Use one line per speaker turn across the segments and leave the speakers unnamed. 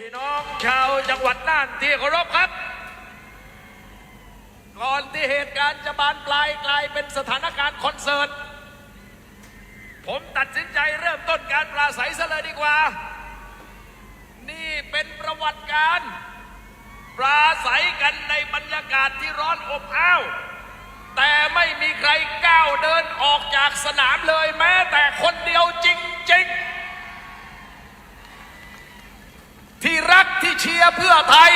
พี่น้องชาวจังหวัดน่านที่เคารพครับ ก่อนที่เหตุการณ์จะบานปลายกลายเป็นสถานการณ์คอนเสิร์ต ผมตัดสินใจเริ่มต้นการปราศัยซะเลยดีกว่า นี่เป็นประวัติการปราศัยกันในบรรยากาศที่ร้อนอบอ้าว แต่ไม่มีใครก้าวเดินออกจากสนามเลยแม้แต่คนเดียวจริง ๆ ที่รักที่เชียร์เพื่อไทย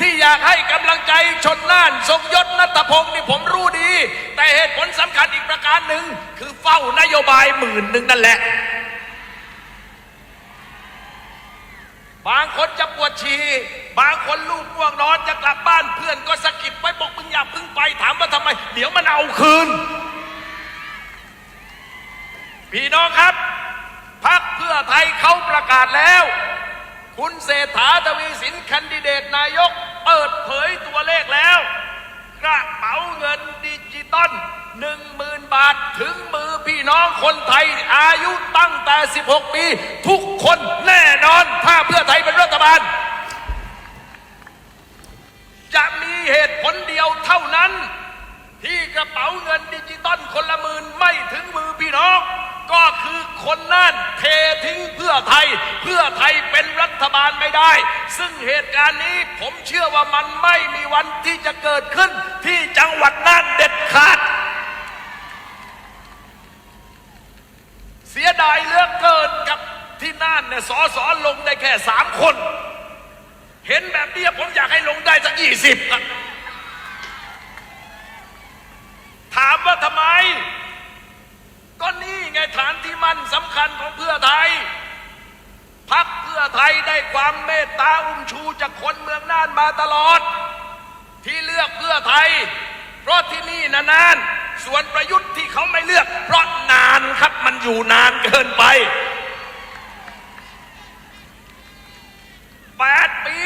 ที่อยากให้กำลังใจชนน่านทรงยศนัตพงศ์นี่ผมรู้ดี แต่เหตุผลสำคัญอีกประการหนึ่ง คือเฝ้านโยบายหมื่นหนึ่งนั่นแหละ บางคนจะปวดฉี่บางคนลูกง่วงนอนจะกลับบ้านเพื่อนก็สะกิดไปบอกมึงอย่าพึ่งไปถามว่าทำไม เดี๋ยวมันเอาคืน พี่น้องครับพักเพื่อไทยเขาประกาศแล้ว คุณเศรษฐาทวีสินแคนดิเดตนายก เปิดเผยตัวเลขแล้ว กระเป๋าเงินดิจิตอลหนึ่งหมื่นบาทถึงมือพี่น้องคนไทยอายุตั้งแต่ 16 ปี ทุกคนแน่นอน ถ้าเพื่อไทยเป็นรัฐบาล จะมีเหตุผลเดียวเท่านั้น ที่กระเป๋าเงินดิจิตอลคนละหมื่นไม่ถึงมือพี่น้อง ก็คือคนนั่นเททิ้งเพื่อไทย เพื่อไทยเป็นรัฐบาลไม่ได้ ซึ่งเหตุการณ์นี้ผมเชื่อว่ามันไม่มีวันที่จะเกิดขึ้นที่จังหวัดน่านเด็ดขาด เสียดายเลือกเกินกับที่น่านเนี่ยสอสอลงได้แค่สามคน เห็นแบบนี้ผมอยากให้ลงได้สักยี่สิบถามว่าทำไม ก็นี่ไงฐานที่มั่นสำคัญของเพื่อไทยพักเพื่อไทยได้ความเมตตาอุ้มชูจากคนเมืองน่านมาตลอด ที่เลือกเพื่อไทย เพราะที่นี่นานๆส่วนประยุทธ์ที่เขาไม่เลือก เพราะนานครับมันอยู่นานเกินไปแปดปี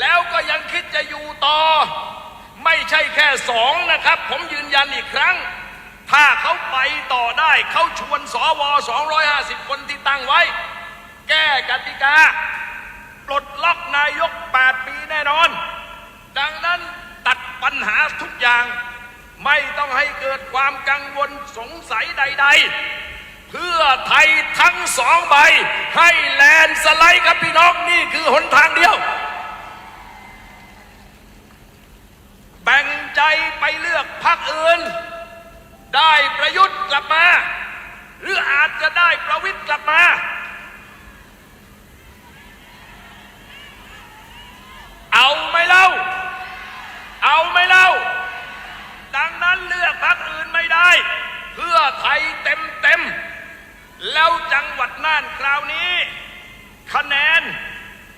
แล้วก็ยังคิดจะอยู่ต่อ ไม่ใช่แค่สองนะครับ ผมยืนยันอีกครั้ง ถ้าเขาไปต่อได้เขาชวนสว250 คนที่ตั้งไว้ แก้กติกา ปลดล็อกนายก 8 ปีแน่นอน ดังนั้นตัดปัญหาทุกอย่าง ไม่ต้องให้เกิดความกังวลสงสัยใด ๆ เพื่อไทยทั้งสองใบ ให้แลนสไลด์ครับพี่น้องนี่คือหนทางเดียวแบ่งใจไปเลือกพรรคอื่น ได้ประยุทธ์กลับมา หรืออาจจะได้ประวิทย์กลับมา เอาไหมเล่า เอาไหมเล่า ดังนั้นเลือกพรรคอื่นไม่ได้ เพื่อไทยเต็มเต็มแล้วจังหวัดน่านคราวนี้ คะแนน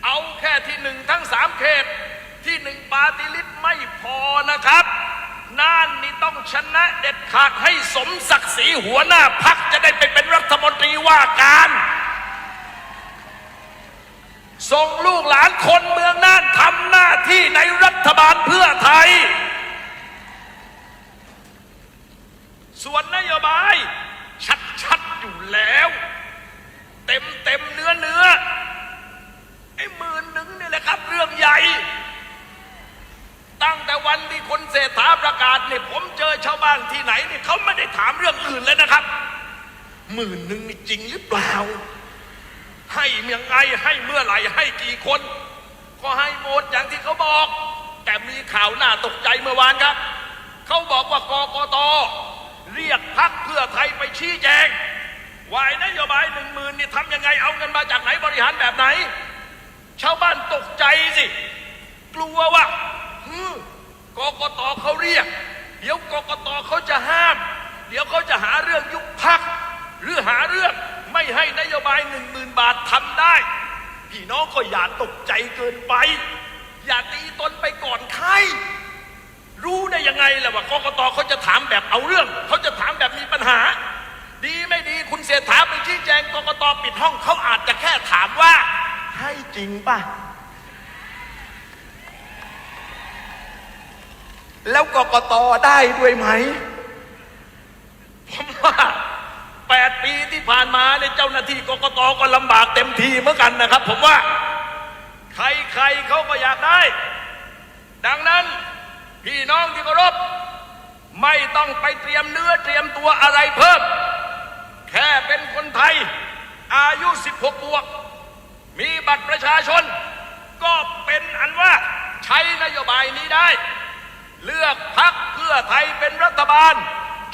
เอาแค่ที่หนึ่งทั้งสามเขตที่หนึ่งปาติลิตไม่พอนะครับ ต้องชนะเด็ดขาดให้สมศักดิ์ศรีหัวหน้าพักจะได้ไปเป็นรัฐมนตรีว่าการ ส่งลูกหลานคนเมืองน่านทำหน้าที่ในรัฐบาลเพื่อไทย ส่วนนโยบาย ชัดๆอยู่แล้ว เต็มเต็มเนื้อเนื้อไอ้หมื่นหนึ่งนี่แหละครับเรื่องใหญ่ ตั้งแต่วันที่คนเศรษฐาประกาศเนี่ยผมเจอชาวบ้านที่ไหนเนี่ยเขาไม่ได้ถามเรื่องอื่นเลยนะครับหมื่นหนึ่งนี่จริงหรือเปล่า ให้ยังไงให้เมื่อไหร่ให้กี่คน ก็ให้หมดอย่างที่เขาบอก แต่มีข่าวหน้าตกใจเมื่อวานครับ เขาบอกว่ากกตเรียกพักเพื่อไทยไปชี้แจงวายนโยบายหนึ่งหมื่นนี่ทำยังไงเอาเงินมาจากไหนบริหารแบบไหน ชาวบ้านตกใจสิ กลัวว่า ฮึกกตเขาเรียก เดี๋ยวกกตเขาจะห้าม เดี๋ยวเขาจะหาเรื่องยุบพัก หรือหาเรื่องไม่ให้นโยบายหนึ่งหมื่นบาททำได้ พี่น้องก็อย่าตกใจเกินไป อย่าตีตนไปก่อนใครรู้ได้ยังไงล่ะว่ากกตเขาจะถามแบบเอาเรื่อง เขาจะถามแบบมีปัญหา ดีไม่ดีคุณเศรษฐาไปชี้แจงกกตปิดห้องเขาอาจจะแค่ถามว่า ให้จริงป่ะ แล้วกกตได้ด้วยไหมผมว่าแปดปีที่ผ่านมาเนี่ยเจ้าหน้าที่กกตก็ลำบากเต็มทีเหมือนกันนะครับ ผมว่า ใครๆเขาก็อยากได้ ดังนั้นพี่น้องที่เคารพไม่ต้องไปเตรียมเนื้อเตรียมตัวอะไรเพิ่ม แค่เป็นคนไทย อายุ 16 บวก มีบัตรประชาชน ก็เป็นอันว่าใช้นโยบายนี้ได้ เลือกพักเพื่อไทยเป็นรัฐบาล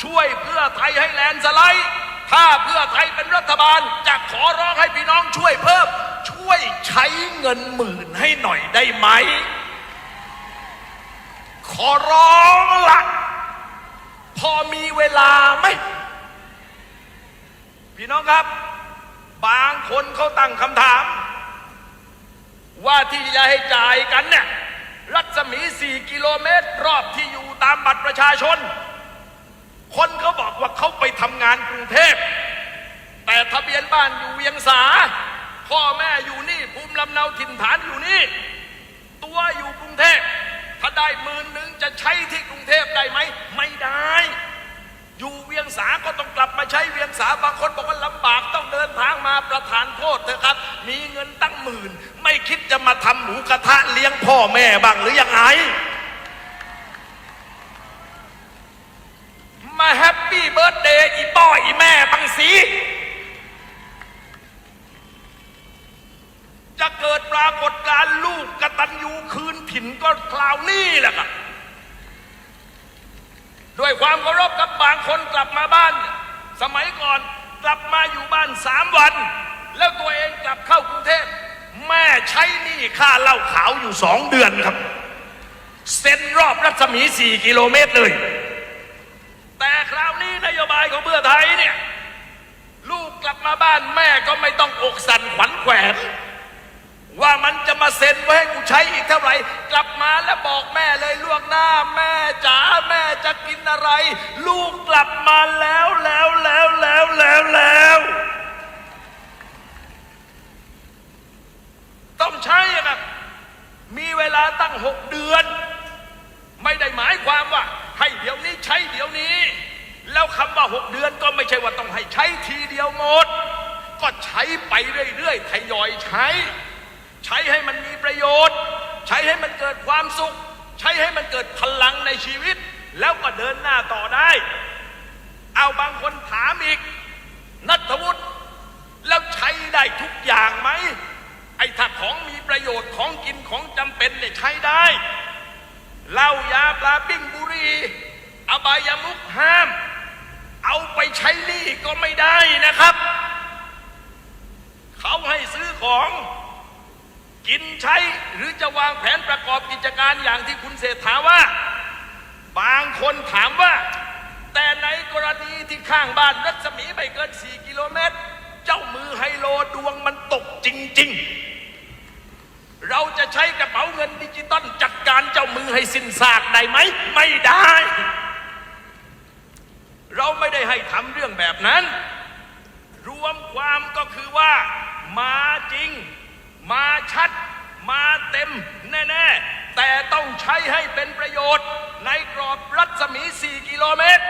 ช่วยเพื่อไทยให้แลนสไลด์ถ้าเพื่อไทยเป็นรัฐบาลจะขอร้องให้พี่น้องช่วยเพิ่ม ช่วยใช้เงินหมื่นให้หน่อยได้ไหม ขอร้องละพอมีเวลาไหมพี่น้องครับ บางคนเขาตั้งคำถาม ว่าที่จะให้จ่ายกันเนี่ย รัศมี 4 กิโลเมตร รอบที่อยู่ตามบัตรประชาชน คนเขาบอกว่าเขาไปทำงานกรุงเทพ แต่ทะเบียนบ้านอยู่เวียงสา พ่อแม่อยู่นี่ ภูมิลำเนาถิ่นฐานอยู่นี่ ตัวอยู่กรุงเทพ ถ้าได้หมื่นหนึ่งจะใช้ที่กรุงเทพได้ไหม ไม่ได้ อยู่เวียงสาก็ต้องกลับมาใช้เวียงสาบางคนบอกว่าลำบากต้องเดินทางมาประทานโทษเถอะครับ มีเงินตั้งหมื่น ไม่คิดจะมาทำหมูกระทะเลี้ยงพ่อแม่บ้างหรือยังไงมาแฮปปี้เบิร์ดเดย์อีป้ออีแม่บังสีจะเกิดปรากฏการ์ลูกกระตัญญูคืนถิ่นก็คราวนี้แหละครับ ด้วยความเคารพกับบางคนกลับมาบ้าน สมัยก่อนกลับมาอยู่บ้านสามวัน แล้วตัวเองกลับเข้ากรุงเทพแม่ใช้หนี้ค่าเหล้าขาวอยู่สองเดือนครับ เซ็นรอบรัศมีสี่กิโลเมตรเลย แต่คราวนี้นโยบายของเพื่อไทยเนี่ย ลูกกลับมาบ้านแม่ก็ไม่ต้องอกสั่นขวัญแขวน ว่ามันจะมาเซ็นไว้ให้กูใช้อีกเท่าไหร่ กลับมาแล้วบอกแม่เลยล่วงหน้า แม่จ๋าแม่จะกินอะไร ลูกกลับมาแล้วแล้วแล้วแล้วแล้วแล้วต้องใช้ครับมีเวลาตั้งหกเดือน ไม่ได้หมายความว่า ให้เดี๋ยวนี้ใช้เดี๋ยวนี้ แล้วคำว่าหกเดือนก็ไม่ใช่ว่าต้องให้ใช้ทีเดียวหมด ก็ใช้ไปเรื่อยๆทยอยใช้ ใช้ให้มันมีประโยชน์ ใช้ให้มันเกิดความสุข ใช้ให้มันเกิดพลังในชีวิต แล้วก็เดินหน้าต่อได้ เอาบางคนถามอีก นัทวุฒิแล้วใช้ได้ทุกอย่างไหมไอ้ถ้าของมีประโยชน์ของกินของจำเป็นเนี่ยใช้ได้เหล้ายาปลาปิ้งบุรีอบายามุกห้าม เอาไปใช้หนี้ก็ไม่ได้นะครับ เขาให้ซื้อของ กินใช้หรือจะวางแผนประกอบกิจการอย่างที่คุณเศรษฐาว่า บางคนถามว่า แต่ในกรณีที่ข้างบ้านรัศมีไม่เกิน 4 กิโลเมตร เจ้ามือไฮโลดวงมันตกจริง ๆ เราจะใช้กระเป๋าเงินดิจิตอลจัดการเจ้ามือให้สิ้นซากได้ไหม ไม่ได้ เราไม่ได้ให้ทำเรื่องแบบนั้น รวมความก็คือว่ามาจริง มาชัด มาเต็มแน่ๆ แต่ต้องใช้ให้เป็นประโยชน์ ในกรอบรัศมี 4 กิโลเมตร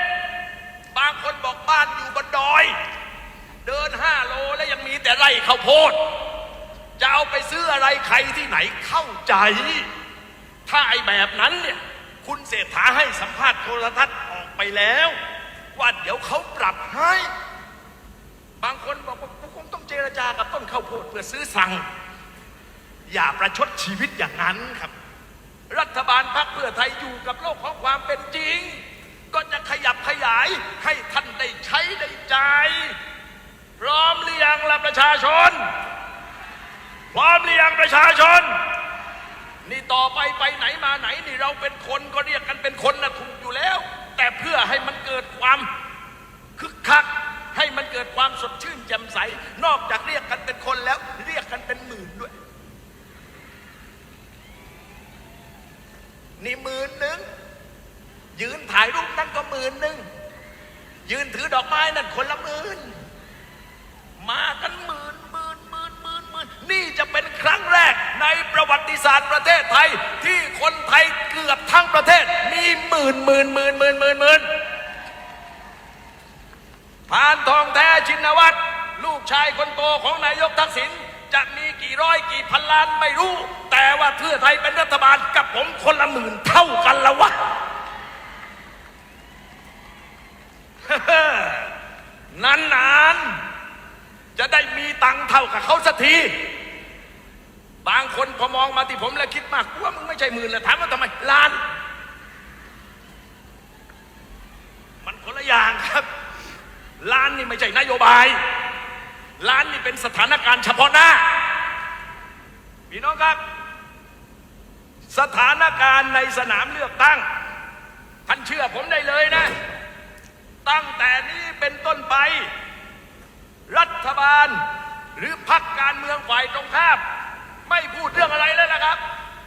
บางคนบอกบ้านอยู่บนดอย เดิน 5 โลแล้วยังมีแต่ไร่ข้าวโพด จะเอาไปซื้ออะไรใครที่ไหนเข้าใจ ถ้าไอ้แบบนั้นเนี่ยคุณเศรษฐาให้สัมภาษณ์โทรทัศน์ออกไปแล้ว ว่าเดี๋ยวเขาปรับให้ บางคนบอกว่าคงต้องเจรจากับต้นข้าวโพดเพื่อซื้อสั่ง อย่าประชดชีวิตอย่างนั้นครับ รัฐบาลพรรคเพื่อไทยอยู่กับโลกของความเป็นจริง ก็จะขยับขยายให้ท่านได้ใช้ได้ใจายพร้อมหรือยังล่ะประชาชน พร้อมหรือยังประชาชน นี่ต่อไปไปไหนมาไหนนี่เราเป็นคนก็เรียกกันเป็นคนนะถูกอยู่แล้ว แต่เพื่อให้มันเกิดความคึกคัก ให้มันเกิดความสดชื่นแจ่มใส นอกจากเรียกกันเป็นคนแล้วเรียกกันเป็นหมื่นด้วย นี่หมื่นหนึ่งยืนถ่ายรูปนั่นก็ห มื่นหนึ่งยืนถือดอกไม้นั่นคนละหมื่นมากันหมื่นหมื่นหมื่นหมื่นหมื่นนี่จะเป็นครั้งแรกในประวัติศาสตร์ประเทศไทย ที่คนไทยเกือบทั้งประเทศ มีหมื่นหมื่นหมื่นหมื่นหมื่นหมื่นพานทองแท้ชินวัตรลูกชายคนโตของนายกทักษิณจะมีกี่ร้อยกี่พันล้านไม่รู้ แต่ว่าเพื่อไทยเป็นรัฐบาลกับผมคนละหมื่นเท่ากันละวะ นานๆ จะได้มีตังเท่ากับเขาสักที บางคนพอมองมาที่ผมแล้วคิดมากว่ามึงไม่ใช่หมื่นแล้วถามว่าทำไมล้าน มันคนละอย่างครับล้านนี่ไม่ใช่นโยบายล้านนี่เป็นสถานการณ์เฉพาะหน้า พี่น้องครับ สถานการณ์ในสนามเลือกตั้ง ท่านเชื่อผมได้เลยนะ ตั้งแต่นี้เป็นต้นไป รัฐบาล หรือพรรคการเมืองฝ่ายตรงข้ามไม่พูดเรื่องอะไรแล้วนะครับ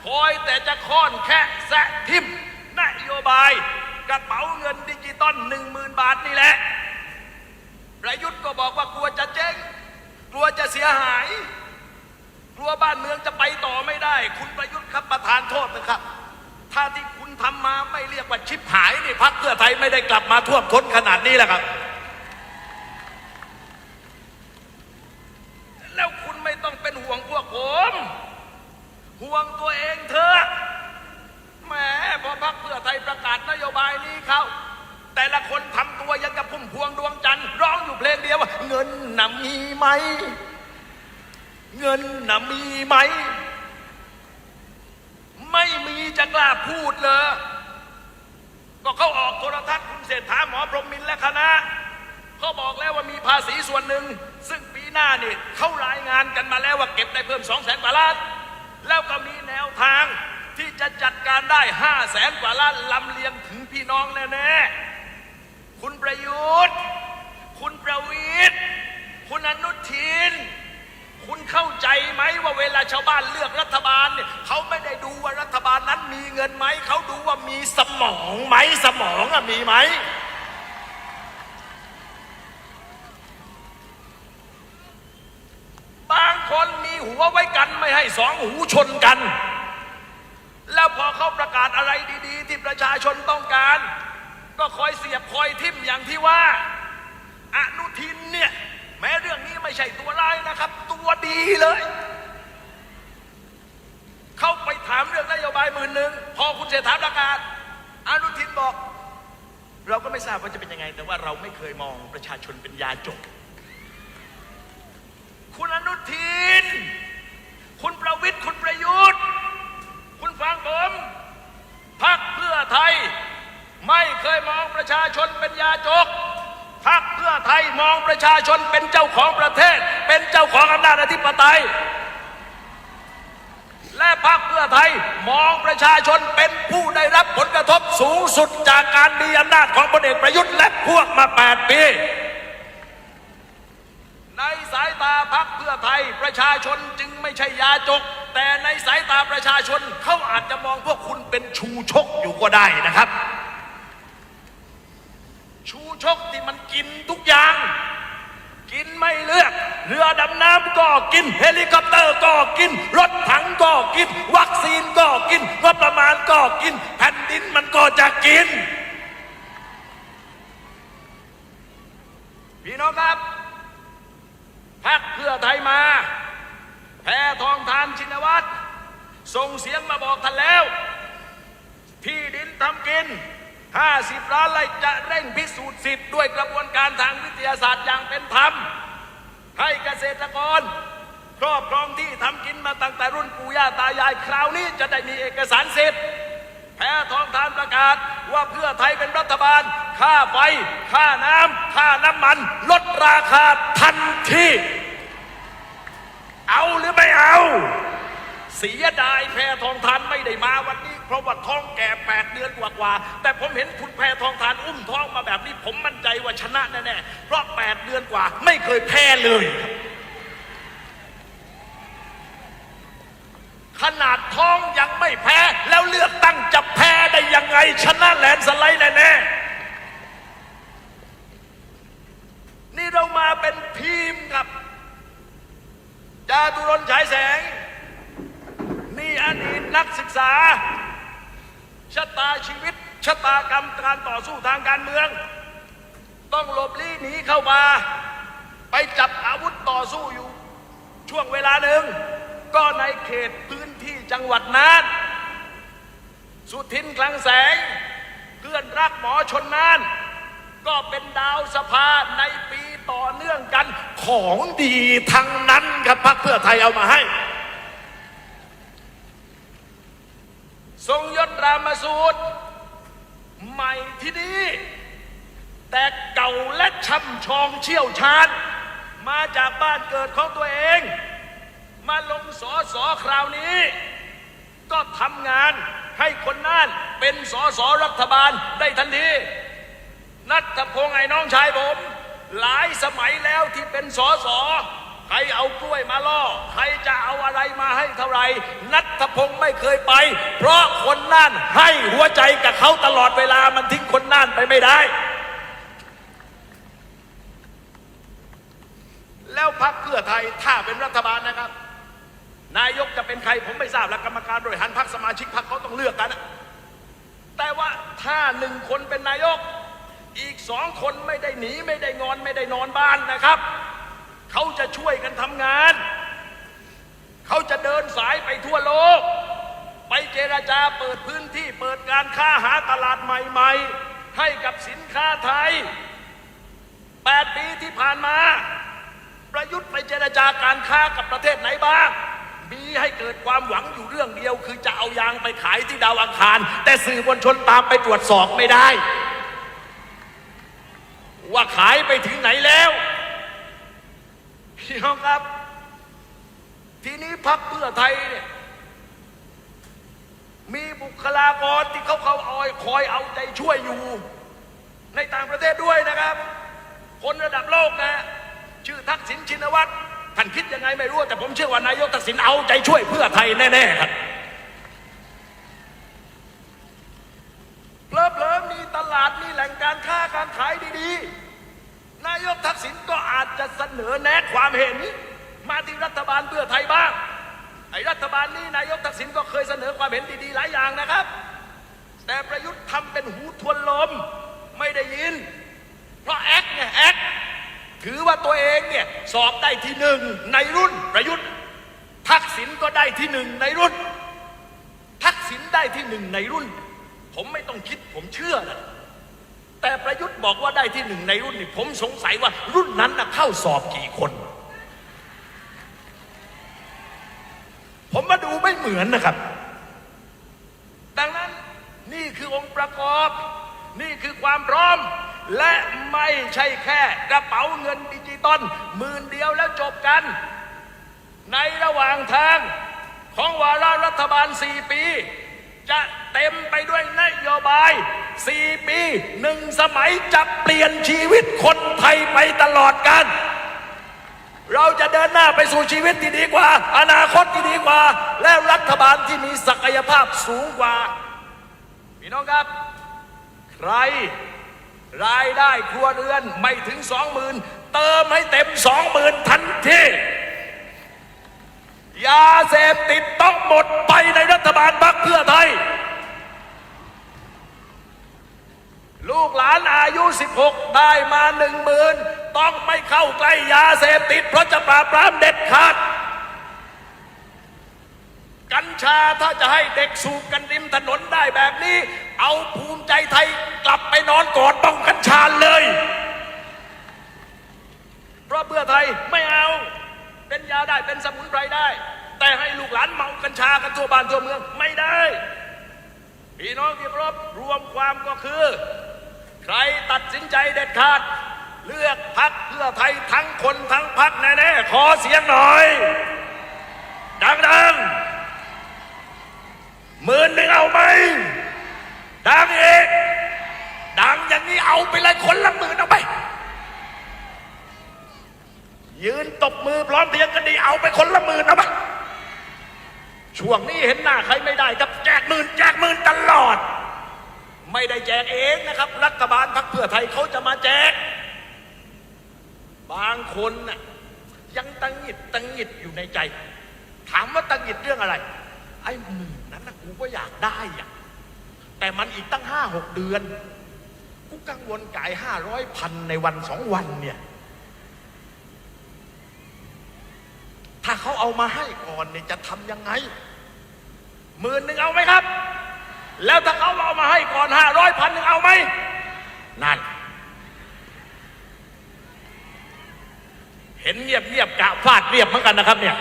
คอยแต่จะค้อนแค่แซะทิมนโยบาย กระเป๋าเงินดิจิตอลหนึ่งหมื่นบาทนี่แหละ ประยุทธ์ก็บอกว่ากลัวจะเจ๊ง กลัวจะเสียหาย กลัวบ้านเมืองจะไปต่อไม่ได้ คุณประยุทธ์ครับประธานโทษนะครับ ถ้าที่คุณ ทำมาไม่เรียกว่าชิบหายนี่พักเพื่อไทยไม่ได้กลับมาท่วมท้นขนาดนี้แหละครับ แล้วคุณไม่ต้องเป็นห่วงพวกผม ห่วงตัวเองเถอะแหมพอพักเพื่อไทยประกาศนโยบายนี้เขาแต่ละคนทำตัวยังกับพุ่มพวงดวงจันทร์ร้องอยู่เพลงเดียวว่าเงินน่ะมีไหม เงินน่ะมีไหม ไม่มีจะกล้าพูดเลยก็เขาออกโทรทัศน์คุณเศรษฐาหมอพรหมินและคณะเขาบอกแล้วว่ามีภาษีส่วนหนึ่ง ซึ่งปีหน้านี่เขารายงานกันมาแล้วว่าเก็บได้เพิ่มสองแสนกว่าล้าน แล้วก็มีแนวทางที่จะจัดการได้ห้าแสนกว่าล้านลำเลียงถึงพี่น้องแน่ๆคุณประยุทธ์ คุณประวิทย์คุณอนุทิน คุณเข้าใจไหมว่าเวลาชาวบ้านเลือกรัฐบาลเนี่ยเขาไม่ได้ดูว่ารัฐบาลนั้นมีเงินไหม เขาดูว่ามีสมองไหมสมองอะมีไหม บางคนมีหัวไว้กันไม่ให้สองหูชนกัน แล้วพอเขาประกาศอะไรดี ๆ ที่ประชาชนต้องการ ก็คอยเสียบคอยทิ่มอย่างที่ว่า อนุทินเนี่ยแม้เรื่อง ไม่ใช่ตัวร้ายนะครับ ตัวดีเลย เข้าไปถามเรื่องนโยบายหมื่นหนึ่งพอคุณเศรษฐาประกาศอนุทินบอก เราก็ไม่ทราบว่าจะเป็นยังไง แต่ว่าเราไม่เคยมองประชาชนเป็นยาจก คุณอนุทิน คุณประวิทย์คุณประยุทธ์ คุณฟังผมพักเพื่อไทย ไม่เคยมองประชาชนเป็นยาจก ยมองประชาชนเป็นเจ้าของประเทศ เป็นเจ้าของอำนาจอธิปไตย และพรรคเพื่อไทยมองประชาชนเป็นผู้ได้รับผลกระทบสูงสุดจากการมีอำนาจของพลเอกประยุทธ์และพวกมา 8 ปี ในสายตาพรรคเพื่อไทยประชาชนจึงไม่ใช่ยาจก แต่ในสายตาประชาชนเขาอาจจะมองพวกคุณเป็นชูชกอยู่ก็ได้นะครับ ชูชกที่มันกินทุกอย่าง กินไม่เลือก เรือดำน้ำก็กิน เฮลิคอปเตอร์ก็กิน รถถังก็กิน วัคซีนก็กินงบประมาณก็กิน แผ่นดินมันก็จะกิน พี่น้องครับพักเพื่อไทยมาแพทองทานชินวัตรส่งเสียงมาบอกท่านแล้ว ที่ดินทำกิน 50 ล้านไร่จะเร่งพิสูจน์สิทธิ์ด้วยกระบวนการทางวิทยาศาสตร์อย่างเป็นธรรม ให้เกษตรกรครอบครองที่ทำกินมาตั้งแต่รุ่นปู่ย่าตายายคราวนี้จะได้มีเอกสารสิทธิ์แพทองทานประกาศว่าเพื่อไทยเป็นรัฐบาล ค่าไฟ ค่าน้ำ ค่าน้ำมัน ลดราคาทันที เอาหรือไม่เอา เสียดายแพทองทานไม่ได้มาวันนี้ เพราะว่าท้องแก่แปดเดือนกว่าๆแต่ผมเห็นคุณแพทองทานอุ้มท้องมาแบบนี้ ผมมั่นใจว่าชนะแน่ๆเพราะแปดเดือนกว่า ไม่เคยแพ้เลยขนาดท้องยังไม่แพ้ แล้วเลือกตั้งจะแพ้ได้ยังไง ชนะแลนสไลด์แน่ๆนี่เรามาเป็นทีมครับจาตุรนต์ฉายแสง นักศึกษา ชะตาชีวิต ชะตากรรมการต่อสู้ทางการเมือง ต้องหลบลี้หนีเข้ามา ไปจับอาวุธต่อสู้อยู่ ช่วงเวลาหนึ่ง ก็ในเขตพื้นที่จังหวัดน่านสุทินคลังแสงเพื่อนรักหมอชนน่าน ก็เป็นดาวสภาในปีต่อเนื่องกันของดีทั้งนั้นครับพรรคเพื่อไทยเอามาให้ ทรงยศรามาสูตร ใหม่ที่นี่แต่เก่าและช่ำชองเชี่ยวชาญ มาจากบ้านเกิดของตัวเอง มาลงสอสอคราวนี้ ก็ทำงานให้คนน่านเป็นสอสอรัฐบาลได้ทันที นัทพงษ์ไอ้น้องชายผม หลายสมัยแล้วที่เป็นสอสอ ใครเอากล้วยมาล่อ ใครจะเอาอะไรมาให้เท่าไหร่ นัทพงษ์ไม่เคยไป เพราะคนน่านให้หัวใจกับเขาตลอดเวลามันทิ้งคนน่านไปไม่ได้ แล้วพักเพื่อไทยถ้าเป็นรัฐบาลนะครับ นายกจะเป็นใครผมไม่ทราบแล้วกรรมการบริหารพรรคสมาชิกพรรคเขาต้องเลือกกันนะแต่ว่าถ้าหนึ่งคนเป็นนายก อีกสองคนไม่ได้หนีไม่ได้งอนไม่ได้นอนบ้านนะครับ เขาจะช่วยกันทำงาน เขาจะเดินสายไปทั่วโลก ไปเจราจาเปิดพื้นที่เปิดการค้าหาตลาดใหม่ ๆ ให้กับสินค้าไทย 8 ปีที่ผ่านมา ประยุทธ์ไปเจราจาการค้ากับประเทศไหนบ้างมีให้เกิดความหวังอยู่เรื่องเดียว คือจะเอายางไปขายที่ดาวอังคาร แต่สื่อมวลชนตามไปตรวจสอบไม่ได้ ว่าขายไปถึงไหนแล้ว พี่น้องครับ ทีนี้พักเพื่อไทยเนี่ยมีบุคลากรที่เขาเขาออยคอยเอาใจช่วยอยู่ ในต่างประเทศด้วยนะครับ คนระดับโลกนะ ชื่อทักษิณชินวัตรท่านคิดยังไงไม่รู้ แต่ผมเชื่อว่านายกทักษิณเอาใจช่วยเพื่อไทยแน่ๆครับเพลิเพลิมีตลาดมีแหล่งการค้าการขายดีๆายกทักษิณก็อาจจะเสนอแนะความเห็น มาที่รัฐบาลเพื่อไทยบ้างไอ้รัฐบาลนี้นายกทักษิณก็เคยเสนอความเห็นดีๆหลายอย่างนะครับ แต่ประยุทธ์ทำเป็นหูทวนลมไม่ได้ยิน เพราะแอคเนี่ยแอคถือว่าตัวเองเนี่ยสอบได้ที่หนึ่งในรุ่นประยุทธ์ ทักษิณก็ได้ที่หนึ่งในรุ่น ทักษิณได้ที่หนึ่งในรุ่น ผมไม่ต้องคิดผมเชื่อนะ แต่ประยุทธ์บอกว่าได้ที่หนึ่งในรุ่นนี่ผมสงสัยว่ารุ่นนั้นนะเข้าสอบกี่คน ผมมาดูไม่เหมือนนะครับ ดังนั้นนี่คือองค์ประกอบ นี่คือความพร้อม และไม่ใช่แค่กระเป๋าเงินดิจิตอลหมื่นเดียวแล้วจบกัน ในระหว่างทางของวาระรัฐบาล 4 ปี จะเต็มไปด้วยนโยบาย 4 ปีหนึ่งสมัยจะเปลี่ยนชีวิตคนไทยไปตลอดกัน เราจะเดินหน้าไปสู่ชีวิตที่ดีกว่า อนาคตที่ดีกว่า และรัฐบาลที่มีศักยภาพสูงกว่า พี่น้องครับ ใครรายได้ครัวเรือนไม่ถึงสองหมื่นเติมให้เต็มสองหมื่นทันทียาเสพติดต้องหมดไปในรัฐบาลพรรคเพื่อไทย ลูกหลานอายุ 16 ได้มาหนึ่งหมื่นต้องไม่เข้าใกล้ยาเสพติด เพราะจะปราบปรามเด็ดขาด กัญชาถ้าจะให้เด็กสูบกันริมถนนได้แบบนี้ เอาภูมิใจไทยกลับไปนอนกอดบ้องกัญชาเลย เพราะเพื่อไทยไม่เอา เป็นยาได้เป็นสมุนไพรได้ แต่ให้ลูกหลานเมากัญชากันทั่วบ้านทั่วเมืองไม่ได้พี่น้องที่รพรวมความก็คือ ใครตัดสินใจเด็ดขาด เลือกพักเพื่อไทยทั้งคนทั้งพักแน่ๆขอเสียงหน่อย ดังๆหมื่นหนึ่งเอาไหมดังอีกดังอย่างนี้เอาไปเลยคนละหมื่นเอาไป ยืนตบมือพร้อมเพียงกันดีเอาไปคนละหมื่นเอาไปช่วงนี้เห็นหน้าใครไม่ได้ครับแจกหมื่นแจกหมื่นตลอด ไม่ได้แจกเองนะครับ รัฐบาลพรรคเพื่อไทยเขาจะมาแจก บางคนน่ะยังตังหิดตังหิดอยู่ในใจ ถามว่าตังหิดเรื่องอะไร ไอ้หมื่นนั้นนะกูก็อยากได้อะแต่มันอีกตั้งห้าหกเดือน กูกังวลจ่ายห้าร้อยพันในวันสองวันเนี่ย ถ้าเขาเอามาให้ก่อนเนี่ยจะทำยังไงหมื่นหนึ่งเอาไหมครับ แล้วถ้าเขาเอามาให้ก่อนห้าร้อยพันหนึ่งเอาไหมนั่น เห็นเงียบเงียบกะฟาดเรียบเหมือนกันนะครับเนี่ย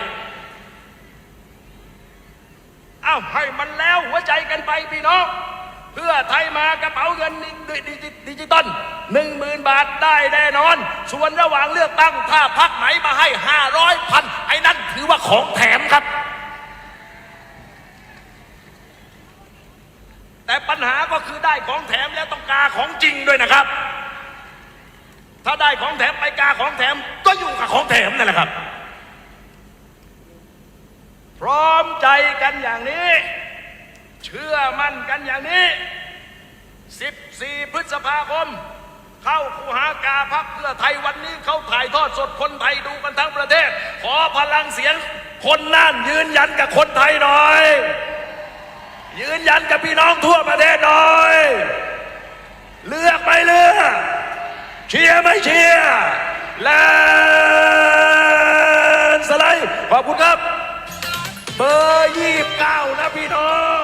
อ้าวให้มันแล้วหัวใจกันไปพี่น้อง เพื่อไทยมากระเป๋าเงินดิจิดิจิตอลหนึ่งหมื่นบาทได้แน่นอน ส่วนระหว่างเลือกตั้งถ้าพักไหนมาให้ห้าร้อยพันไอ้นั่นถือว่าของแถมครับ แต่ปัญหาก็คือได้ของแถมแล้วต้องกาของจริงด้วยนะครับ ถ้าได้ของแถมไปกาของแถมก็อยู่กับของแถมนั่นแหละครับ พร้อมใจกันอย่างนี้ เชื่อมั่นกันอย่างนี้ 14 พฤษภาคม เข้าคูหากาพักเพื่อไทยวันนี้เขาถ่ายทอดสดคนไทยดูกันทั้งประเทศ ขอพลังเสียงคนน่านยืนยันกับคนไทยหน่อย ยืนยันกับพี่น้องทั่วประเทศหน่อย เลือกไม่เลือก เชียร์ไม่เชียร์แลนด์สไลด์ขอบคุณครับ เบอร์ยี่สิบเก้านะพี่น้อง